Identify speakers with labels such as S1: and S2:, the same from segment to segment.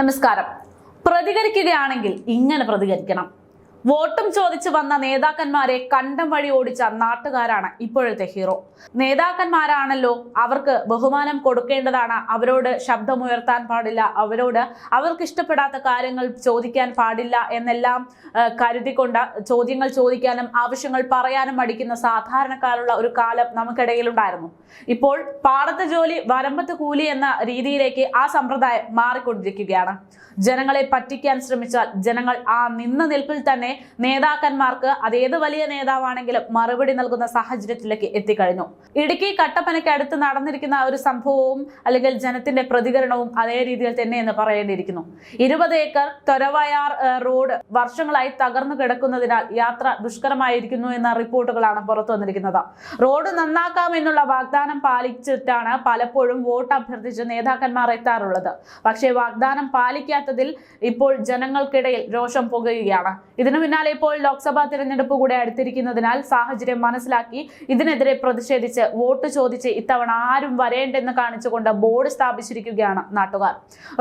S1: നമസ്കാരം. പ്രതികരിക്കുകയാണെങ്കിൽ ഇങ്ങനെ പ്രതികരിക്കണം. വോട്ടും ചോദിച്ചു വന്ന നേതാക്കന്മാരെ കണ്ടം വഴി ഓടിച്ച നാട്ടുകാരാണ് ഇപ്പോഴത്തെ ഹീറോ. നേതാക്കന്മാരാണല്ലോ അവർക്ക് ബഹുമാനം കൊടുക്കേണ്ടതാണ്. അവരോട് ശബ്ദമുയർത്താൻ പാടില്ല. അവരോട് അവർക്ക് ഇഷ്ടപ്പെടാത്ത കാര്യങ്ങൾ ചോദിക്കാൻ പാടില്ല എന്നെല്ലാം കരുതിക്കൊണ്ട് ചോദ്യങ്ങൾ ചോദിക്കാനും ആവശ്യങ്ങൾ പറയാനും മടിക്കുന്ന സാധാരണക്കാരുള്ള ഒരു കാലം നമുക്കിടയിലുണ്ടായിരുന്നു. ഇപ്പോൾ പാടത്ത് ജോലി വരമ്പത്ത് കൂലി എന്ന രീതിയിലേക്ക് ആ സമ്പ്രദായം മാറിക്കൊണ്ടിരിക്കുകയാണ്. ജനങ്ങളെ പറ്റിക്കാൻ ശ്രമിച്ചാൽ ജനങ്ങൾ ആ നിന്ന നിൽപ്പിൽ തന്നെ നേതാക്കന്മാർക്ക് അതേത് വലിയ നേതാവാണെങ്കിലും മറുപടി നൽകുന്ന സാഹചര്യത്തിലേക്ക് എത്തിക്കഴിഞ്ഞു. ഇടുക്കി കട്ടപ്പനയ്ക്ക് അടുത്ത് നടന്നിരിക്കുന്ന ഒരു സംഭവവും അല്ലെങ്കിൽ ജനത്തിന്റെ പ്രതികരണവും അതേ രീതിയിൽ തന്നെ എന്ന് പറയേണ്ടിയിരിക്കുന്നു. ഇരുപത് ഏക്കർ തൊരവയാർ റോഡ് വർഷങ്ങളായി തകർന്നു കിടക്കുന്നതിനാൽ യാത്ര ദുഷ്കരമായിരിക്കുന്നു എന്ന റിപ്പോർട്ടുകളാണ് പുറത്തു വന്നിരിക്കുന്നത്. റോഡ് നന്നാക്കാം എന്നുള്ള വാഗ്ദാനം പാലിച്ചിട്ടാണ് പലപ്പോഴും വോട്ട് അഭ്യർത്ഥിച്ച് നേതാക്കന്മാർ എത്താറുള്ളത്. പക്ഷേ വാഗ്ദാനം പാലിക്കാത്തതിൽ ഇപ്പോൾ ജനങ്ങൾക്കിടയിൽ രോഷം പുകയുകയാണ്. ഇതിനു പിന്നാലെ ഇപ്പോൾ ലോക്സഭാ തിരഞ്ഞെടുപ്പ് കൂടെ അടുത്തിരിക്കുന്നതിനാൽ സാഹചര്യം മനസ്സിലാക്കി ഇതിനെതിരെ പ്രതിഷേധിച്ച് വോട്ട് ചോദിച്ച് ഇത്തവണ ആരും വരേണ്ടെന്ന് കാണിച്ചുകൊണ്ട് ബോർഡ് സ്ഥാപിച്ചിരിക്കുകയാണ് നാട്ടുകാർ.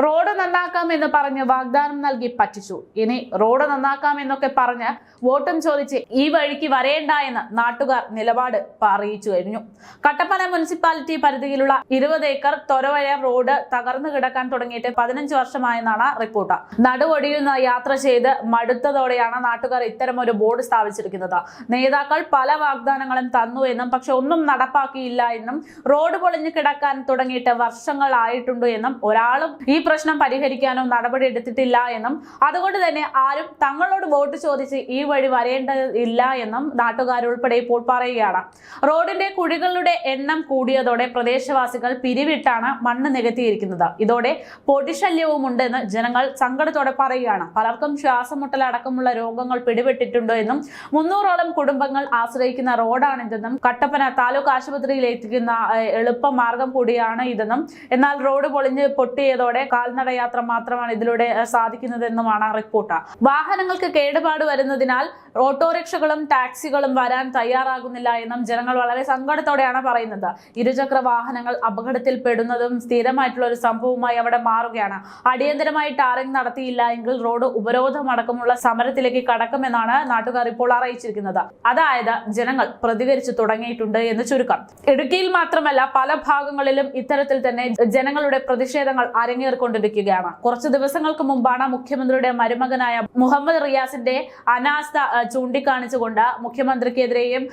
S1: റോഡ് നന്നാക്കാം എന്ന് പറഞ്ഞ് വാഗ്ദാനം നൽകി പറ്റിച്ചു. ഇനി റോഡ് നന്നാക്കാം എന്നൊക്കെ പറഞ്ഞ് വോട്ടും ചോദിച്ച് ഈ വഴിക്ക് വരേണ്ട എന്ന് നാട്ടുകാർ നിലപാട് അറിയിച്ചു കഴിഞ്ഞു. കട്ടപ്പന മുനിസിപ്പാലിറ്റി പരിധിയിലുള്ള ഇരുപത് ഏക്കർ തൊരവയ റോഡ് തകർന്നു കിടക്കാൻ തുടങ്ങിയിട്ട് പതിനഞ്ച് വർഷമായെന്നാണ് റിപ്പോർട്ട്. നടുവൊടിയുന്ന യാത്ര ചെയ്ത് മടുത്തതോടെയാണ് നാട്ടുകാർ ഒരു ബോർഡ് സ്ഥാപിച്ചിരിക്കുന്നത്. നേതാക്കൾ പല വാഗ്ദാനങ്ങളും തന്നു എന്നും പക്ഷെ ഒന്നും നടപ്പാക്കിയില്ല എന്നും റോഡ് പൊളിഞ്ഞു കിടക്കാൻ തുടങ്ങിയിട്ട് വർഷങ്ങളായിട്ടുണ്ട് എന്നും ഒരാളും ഈ പ്രശ്നം പരിഹരിക്കാനോ നടപടി എടുത്തിട്ടില്ല എന്നും അതുകൊണ്ട് തന്നെ ആരും തങ്ങളോട് വോട്ട് ചോദിച്ച് ഈ വഴി വരേണ്ടതില്ല എന്നും നാട്ടുകാരുൾപ്പെടെ ഇപ്പോൾ പറയുകയാണ്. റോഡിന്റെ കുഴികളുടെ എണ്ണം കൂടിയതോടെ പ്രദേശവാസികൾ പിരിവിട്ടാണ് മണ്ണ് നികത്തിയിരിക്കുന്നത്. ഇതോടെ പൊടിശല്യവും ഉണ്ടെന്ന് ജനങ്ങൾ സങ്കടത്തോടെ പറയുകയാണ്. പലർക്കും ശ്വാസമുട്ടൽ അടക്കമുള്ള രോഗങ്ങൾ പിടിപെട്ടിട്ടുണ്ടോ എന്നും മുന്നൂറോളം കുടുംബങ്ങൾ ആശ്രയിക്കുന്ന റോഡാണിതെന്നും കട്ടപ്പന താലൂക്ക് ആശുപത്രിയിൽ എത്തിക്കുന്ന എളുപ്പ മാർഗം കൂടിയാണ് ഇതെന്നും എന്നാൽ റോഡ് പൊളിഞ്ഞ് പൊട്ടിയതോടെ കാൽനടയാത്ര മാത്രമാണ് ഇതിലൂടെ സാധിക്കുന്നതെന്നുമാണ് റിപ്പോർട്ട്. വാഹനങ്ങൾക്ക് കേടുപാട് വരുന്നതിനാൽ ഓട്ടോറിക്ഷകളും ടാക്സികളും വരാൻ തയ്യാറാകുന്നില്ല എന്നും ജനങ്ങൾ വളരെ സങ്കടത്തോടെയാണ് പറയുന്നത്. ഇരുചക്ര വാഹനങ്ങൾ അപകടത്തിൽ പെടുന്നതും സ്ഥിരമായിട്ടുള്ള ഒരു സംഭവമായി അവിടെ മാറുകയാണ്. അടിയന്തരമായി ടാറിംഗ് നടത്തിയില്ല എങ്കിൽ റോഡ് ഉപരോധമടക്കമുള്ള സമരത്തിലേക്ക് കടക്കുമെന്നാണ് നാട്ടുകാർ ഇപ്പോൾ അറിയിച്ചിരിക്കുന്നത്. അതായത് ജനങ്ങൾ പ്രതികരിച്ചു തുടങ്ങിയിട്ടുണ്ട് എന്ന് ചുരുക്കം. ഇടുക്കിയിൽ മാത്രമല്ല പല ഭാഗങ്ങളിലും ഇത്തരത്തിൽ തന്നെ ജനങ്ങളുടെ പ്രതിഷേധങ്ങൾ അരങ്ങേറിക്കൊണ്ടിരിക്കുകയാണ്. കുറച്ച് ദിവസങ്ങൾക്ക് മുമ്പാണ് മുഖ്യമന്ത്രിയുടെ മരുമകനായ മുഹമ്മദ് റിയാസിന്റെ അനാസ്ഥ ചൂണ്ടിക്കാണിച്ചുകൊണ്ട് മുഖ്യമന്ത്രിക്കെതിരെയും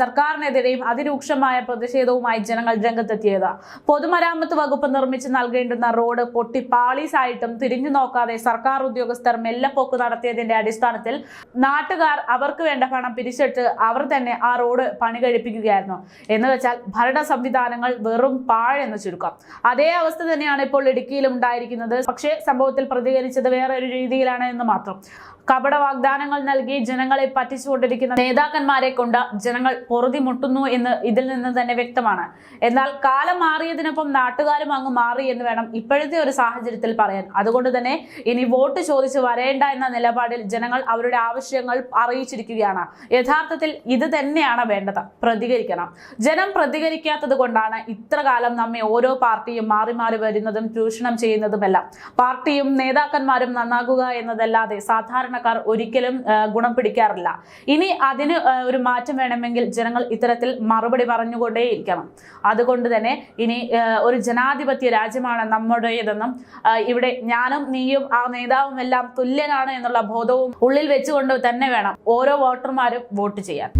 S1: സർക്കാരിനെതിരെയും അതിരൂക്ഷമായ പ്രതിഷേധവുമായി ജനങ്ങൾ രംഗത്തെത്തിയത്. പൊതുമരാമത്ത് വകുപ്പ് നിർമ്മിച്ച് നൽകേണ്ടുന്ന റോഡ് പൊട്ടി പാളീസായിട്ടും തിരിഞ്ഞു നോക്കാതെ സർക്കാർ ഉദ്യോഗസ്ഥർ മെല്ലപ്പോക്ക് നടത്തിയതിന്റെ അടിസ്ഥാനത്തിൽ നാട്ടുകാർ അവർക്ക് വേണ്ട പണം പിരിച്ചിട്ട് അവർ തന്നെ ആ റോഡ് പണി കഴിപ്പിക്കുകയായിരുന്നു. എന്ന് വെച്ചാൽ ഭരണ സംവിധാനങ്ങൾ വെറും പാഴെന്ന് ചുരുക്കം. അതേ അവസ്ഥ തന്നെയാണ് ഇപ്പോൾ ഇടുക്കിയിലും ഉണ്ടായിരിക്കുന്നത്. പക്ഷേ സംഭവത്തിൽ പ്രതികരിച്ചത് വേറെ ഒരു രീതിയിലാണ് എന്ന് മാത്രം. കപട വാഗ്ദാനങ്ങൾ നൽകി ജനങ്ങളെ പറ്റിച്ചുകൊണ്ടിരിക്കുന്ന നേതാക്കന്മാരെ കൊണ്ട് ജനങ്ങൾ പൊറുതി മുട്ടുന്നു എന്ന് ഇതിൽ നിന്ന് തന്നെ വ്യക്തമാണ്. എന്നാൽ കാലം മാറിയതിനൊപ്പം നാട്ടുകാരും അങ്ങ് മാറി എന്ന് വേണം ഇപ്പോഴത്തെ ഒരു സാഹചര്യത്തിൽ പറയാൻ. അതുകൊണ്ട് തന്നെ ഇനി വോട്ട് ചോദിച്ച് വരേണ്ട എന്ന നിലപാടിൽ ജനങ്ങൾ അവരുടെ ആവശ്യങ്ങൾ അറിയിച്ചിരിക്കുകയാണ്. യഥാർത്ഥത്തിൽ ഇത് തന്നെയാണ് വേണ്ടത്. പ്രതികരിക്കണം. ജനം പ്രതികരിക്കാത്തത് കൊണ്ടാണ് ഇത്ര കാലം നമ്മെ ഓരോ പാർട്ടിയും മാറി മാറി വരുന്നതും ചൂഷണം ചെയ്യുന്നതുമെല്ലാം. പാർട്ടിയും നേതാക്കന്മാരും നന്നാകുക എന്നതല്ലാതെ സാധാരണക്കാർ ഒരിക്കലും ഗുണം പിടിക്കാറില്ല. ഇനി അതിന് ഒരു മാറ്റം വേണമെങ്കിൽ ജനങ്ങൾ ഇത്തരത്തിൽ മറുപടി പറഞ്ഞുകൊണ്ടേയിരിക്കണം. അതുകൊണ്ട് തന്നെ ഇനി ഒരു ജനാധിപത്യ രാജ്യമാണ് നമ്മുടേതെന്നും ഇവിടെ ഞാനും നീയും ആ നേതാവും എല്ലാം തുല്യനാണ് എന്നുള്ള ബോധവും ഉള്ളിൽ വെച്ചുകൊണ്ട് തന്നെ വേണം ഓരോ വോട്ടർമാരും വോട്ട് ചെയ്യാൻ.